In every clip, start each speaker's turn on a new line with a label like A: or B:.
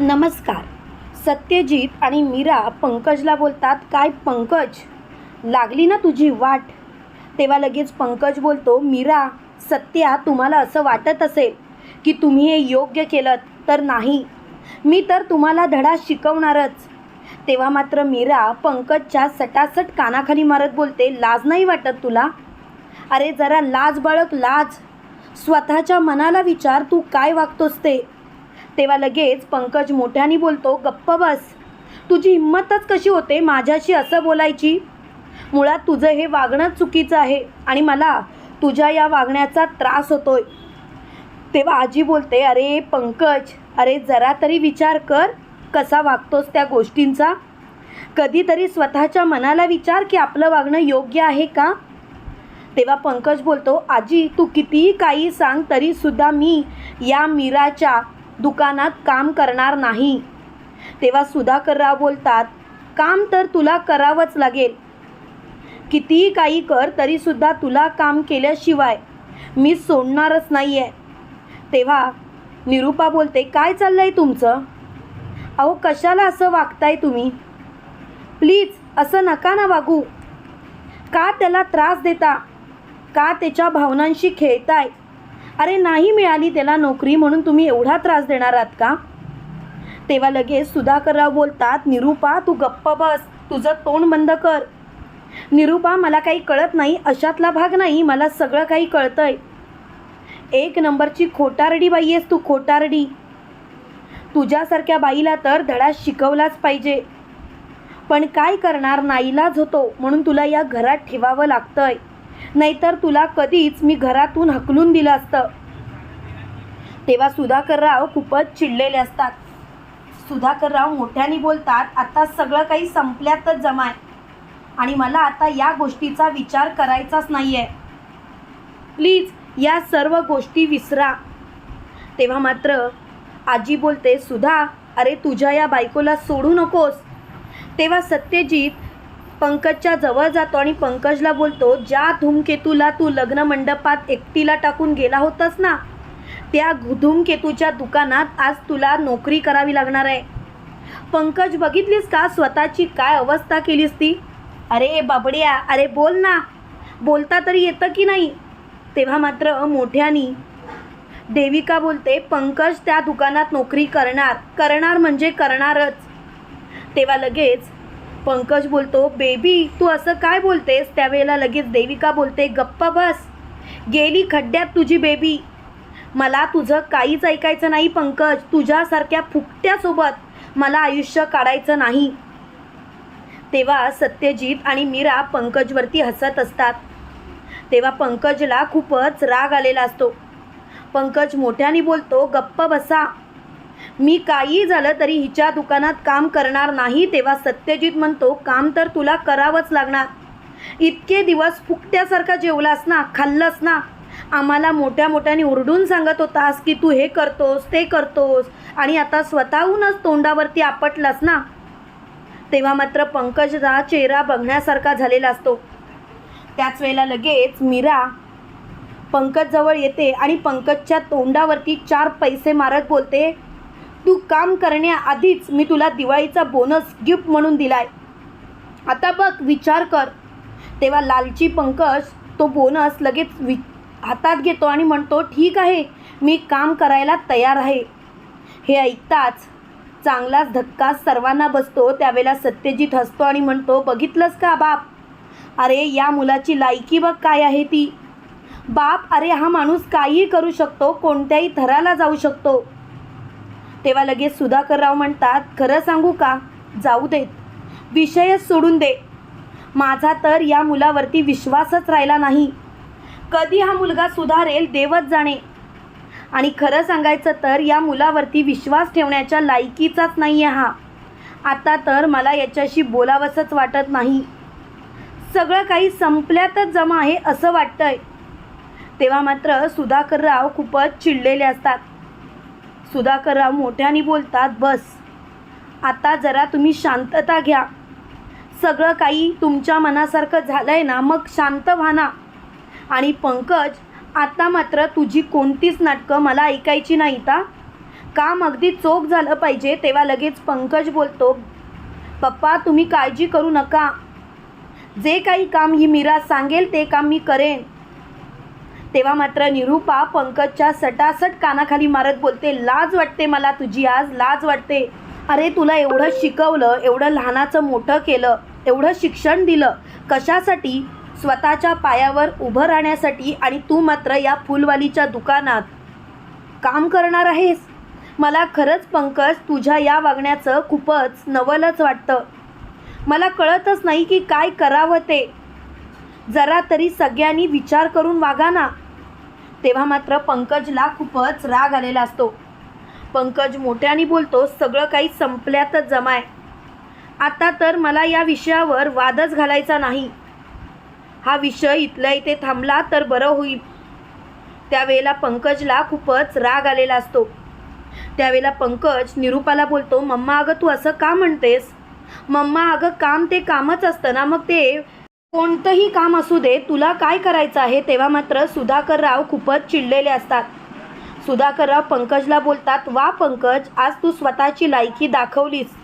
A: नमस्कार. सत्यजित आणि मीरा पंकजला बोलतात काय पंकज? लागली ना तुझी वाट? तेव्हा लगेच पंकज बोलतो मीरा सत्या तुम्हाला असं वाटत असेल की तुम्ही हे योग्य केलं तर नाही. मी तर तुम्हाला धडा शिकवणारच. तेव्हा मात्र मीरा पंकजच्या सटासट कानाखाली मारत बोलते लाज नाही वाटत तुला? अरे जरा लाज बाळक लाज. स्वतःच्या मनाला विचार तू काय वागतोस ते? तेव्हा लगेच पंकज मोठ्याने बोलतो गप्प बस. तुझी हिंमतच कशी होते माझ्याशी असं बोलायची? मुळात तुझं हे वागणं चुकीचं आहे आणि मला तुझ्या या वागण्याचा त्रास होतोय. तेव्हा आजी बोलते अरे पंकज अरे जरा तरी विचार कर. कसा वागतोस त्या गोष्टींचा? कधीतरी स्वतःच्या मनाला विचार की आपलं वागणं योग्य आहे का? तेव्हा पंकज बोलतो आजी तू कितीही काही सांग तरीसुद्धा मी या मीराच्या दुकानात काम करणार नाही. तेव्हा सुधाकरराव बोलतात काम तर तुला करावंच लागेल. कितीही काही कर तरीसुद्धा तुला काम केल्याशिवाय मी सोडणारच नाही आहे तेव्हा निरूपा बोलते काय चाललं आहे तुमचं? अहो कशाला असं वागताय तुम्ही? प्लीज असं नका ना वागू. का त्याला त्रास देता? का त्याच्या भावनांशी खेळताय? अरे नाही मिळाली त्याला नोकरी म्हणून तुम्ही एवढा त्रास देणार आहात का? तेव्हा लगेच सुधाकरराव बोलतात निरूपा तू गप्प बस तुझं तोंड बंद कर. निरूपा मला काही कळत नाही अशातला भाग नाही मला सगळं काही कळतंय. एक नंबरची खोटारडी बाई आहेस तू खोटारडी. तुझ्यासारख्या बाईला तर धडा शिकवलाच पाहिजे. पण काय करणार नाईलाज होतो म्हणून तुला या घरात ठेवावं लागतंय. नाहीतर तुला कधीच मी घरातून हकलून दिलं असतं. तेव्हा सुधाकरराव खूपच चिडलेले असतात. सुधाकरराव मोठ्याने बोलतात आता सगळं काही संपल्यातच जमाय. आणि मला आता या गोष्टीचा विचार करायचाच नाही आहे प्लीज या सर्व गोष्टी विसरा. तेव्हा मात्र आजी बोलते सुधा अरे तुझ्या या बायकोला सोडू नकोस. तेव्हा सत्यजित पंकजच्या जवळ जातो आणि पंकजला बोलतो ज्या धूमकेतूला तू लग्न मंडपात एकटीला टाकून गेला होतास ना त्या धूमकेतूच्या दुकानात आज तुला नोकरी करावी लागणार आहे. पंकज बघितलीस का? स्वतःची काय अवस्था केलीस ती? अरे बाबड्या अरे बोल ना बोलता तरी येतं की नाही? तेव्हा मात्र मोठ्यानी. देविका बोलते पंकज त्या दुकानात नोकरी करणार करणार म्हणजे करणारच. तेव्हा लगेच पंकज बोलतो बेबी तू असं काय बोलतेस? त्यावेळेला लगेच देविका बोलते गप्पा बस. गेली खड्ड्यात तुझी बेबी. मला तुझं काहीच ऐकायचं नाही पंकज. तुझ्यासारख्या फुकट्यासोबत मला आयुष्य काढायचं नाही. तेव्हा सत्यजित आणि मीरा पंकजवरती हसत असतात. तेव्हा पंकजला खूपच राग आलेला असतो. पंकज मोठ्याने बोलतो गप्प बसा. मी काही झालं तरी हिच्या दुकानात काम करणार नाही तेव्हा सत्यजित म्हणतो काम तर तुला करावंच लागणार. इतके दिवस फुकट्यासारखा जेवलास ना खाल्लंस ना? आम्हाला मोठ्या मोठ्याने ओरडून सांगत होतास की तू हे करतोस ते करतोस आणि आता स्वतःहूनच तोंडावरती आपटलास ना? तेव्हा मात्र पंकजचा चेहरा बघण्यासारखा झालेला असतो. त्याच वेळेला लगेच मीरा पंकजजवळ येते आणि पंकजच्या तोंडावरती चार पैसे मारत बोलते तू काम करण्याआधीच मी तुला दिवाळीचा बोनस गिफ्ट म्हणून दिलाय. आता बघ विचार कर. तेव्हा लालची पंकज तो बोनस लगेच वि हातात घेतो आणि म्हणतो ठीक आहे मी काम करायला तयार आहे. हे ऐकताच चांगलाच धक्का सर्वांना बसतो. त्यावेळेला सत्यजित हसतो आणि म्हणतो बघितलंस का बाप? अरे या मुलाची लायकी बघ काय आहे ती. बाप अरे हा माणूस काहीही करू शकतो कोणत्याही थराला जाऊ शकतो. तेव्हा लगेच सुधाकरराव म्हणतात खरं सांगू का? जाऊ देत. विषयच सोडून दे. माझा तर या मुलावरती विश्वासच राहिला नाही. कधी हा मुलगा सुधारेल देवच जाणे. आणि खरं सांगायचं तर या मुलावरती विश्वास ठेवण्याच्या लायकीचाच नाही आहे हा. आता तर मला याच्याशी बोलावंसंच वाटत नाही. सगळं काही संपल्यातच जमा आहे असं वाटतंय. तेव्हा मात्र सुधाकरराव खूपच चिडलेले असतात. सुधाकरराव मोठ्याने बोलतात बस आता जरा तुम्ही शांतता घ्या. सगळं काही तुमच्या मनासारखं झालं आहे ना मग शांत व्हा ना. आणि पंकज आता मात्र तुझी कोणतीच नाटकं मला ऐकायची नाही का काम अगदी चोख झालं पाहिजे तेव्हा लगेच पंकज बोलतो पप्पा तुम्ही काळजी करू नका. जे काही काम ही मीरा सांगेल ते काम मी करेन. तेव्हा मात्र निरूपा पंकजच्या सटासट कानाखाली मारत बोलते लाज वाटते मला तुझी आज लाज वाटते. अरे तुला एवढं शिकवलं एवढं लहानाचं मोठं केलं एवढं शिक्षण दिलं. कशासाठी? स्वतःच्या पायावर उभं राहण्यासाठी आणि तू मात्र या फुलवालीच्या दुकानात काम करणार आहेस. मला खरंच पंकज तुझ्या या वागण्याचं खूपच नवलच वाटतं. मला कळतच नाही की काय करावं ते. जरा तरी सगळ्यांनी विचार करून वागा ना. तेव्हा मात्र पंकजला खूपच राग आलेला असतो. पंकज मोठ्याने बोलतो सगळं काही संपल्यातच जमाय. आता तर मला या विषयावर वादच घालायचा नाही. हा विषय इथल्या इथे थांबला तर बरं होईल. त्यावेळेला पंकजला खूपच राग आलेला असतो. त्यावेळेला पंकज निरूपाला बोलतो मम्मा अगं तू असं का म्हणतेस? मम्मा अगं काम ते कामच असतं ना मग ते कोणतंही काम असू दे तुला काय करायचं आहे तेव्हा मात्र सुधाकरराव खूपच चिडलेले असतात. सुधाकरराव पंकजला बोलतात वा पंकज आज तू स्वतःची लायकी दाखवलीस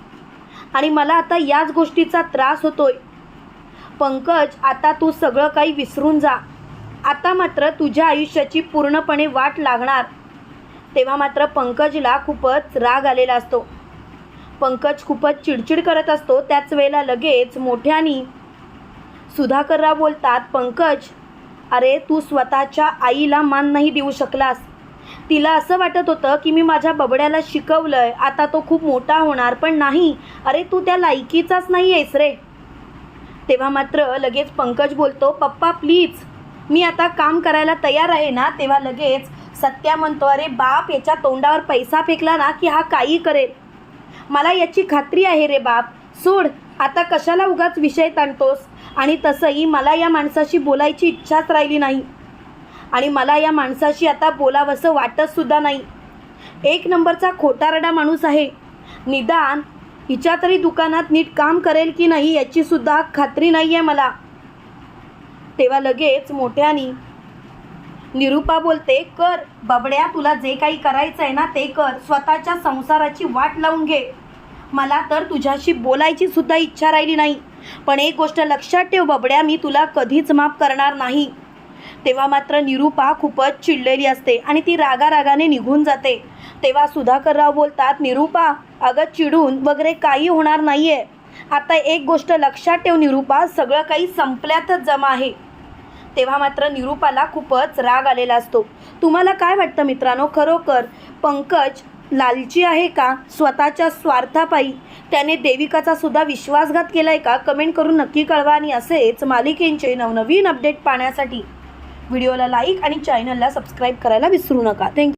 A: आणि मला आता याच गोष्टीचा त्रास होतोय. पंकज आता तू सगळं काही विसरून जा. आता मात्र तुझ्या आयुष्याची पूर्णपणे वाट लागणार. तेव्हा मात्र पंकजला खूपच राग आलेला असतो. पंकज खूपच चिडचिड करत असतो. त्याच वेळेला लगेच मोठ्यानी सुधाकरराव बोलतात पंकज अरे तू स्वतःच्या आईला मान नाही देऊ शकलास. तिला असं वाटत होतं की मी माझ्या बबड्याला शिकवलंय आता तो खूप मोठा होणार पण नाही. अरे तू त्या लायकीचाच नाही आहेस रे. तेव्हा मात्र लगेच पंकज बोलतो पप्पा प्लीज मी आता काम करायला तयार आहे ना? तेव्हा लगेच सत्या म्हणतो अरे बाप याच्या तोंडावर पैसा फेकला ना की हा काही करेल. मला याची खात्री आहे रे बाप. सोड आता कशाला उगाच विषय ताणतोस? आणि तसंही मला या माणसाशी बोलायची इच्छाच राहिली नाही. आणि मला या माणसाशी आता बोलावंसं वाटतसुद्धा नाही. एक नंबरचा खोटारडा माणूस आहे. निदान हिच्या तरी दुकानात नीट काम करेल की नाही याचीसुद्धा खात्री नाही आहे मला. तेव्हा लगेच मोठ्यानी निरूपा बोलते कर बबड्या तुला जे काही करायचं आहे ना ते कर. स्वतःच्या संसाराची वाट लावून घे. मला तर तुझ्याशी बोलायची सुद्धा इच्छा राहिली नाही. पण एक गोष्ट लक्षात ठेव बबड्या मी तुला कधीच माफ करणार नाही. तेव्हा मात्र निरूपा खूपच चिडलेली असते आणि ती रागारागाने निघून जाते. तेव्हा सुधाकरराव बोलतात निरूपा अगं चिडून वगैरे काही होणार नाही आहे आता एक गोष्ट लक्षात ठेव निरूपा सगळं काही संपल्यातच जमा आहे. तेव्हा मात्र निरूपाला खूपच राग आलेला असतो. तुम्हाला काय वाटतं मित्रांनो? खरोखर पंकज लालची आहे का? स्वतःच्या स्वार्थापायी. त्याने देविकाचा सुद्धा विश्वासघात केला आहे का? कमेंट करून नक्की कळवा आणि असेच मालिकेंचे नवनवीन अपडेट पाहण्यासाठी. व्हिडिओला लाईक आणि चॅनलला सबस्क्राईब करायला विसरू नका. थँक्यू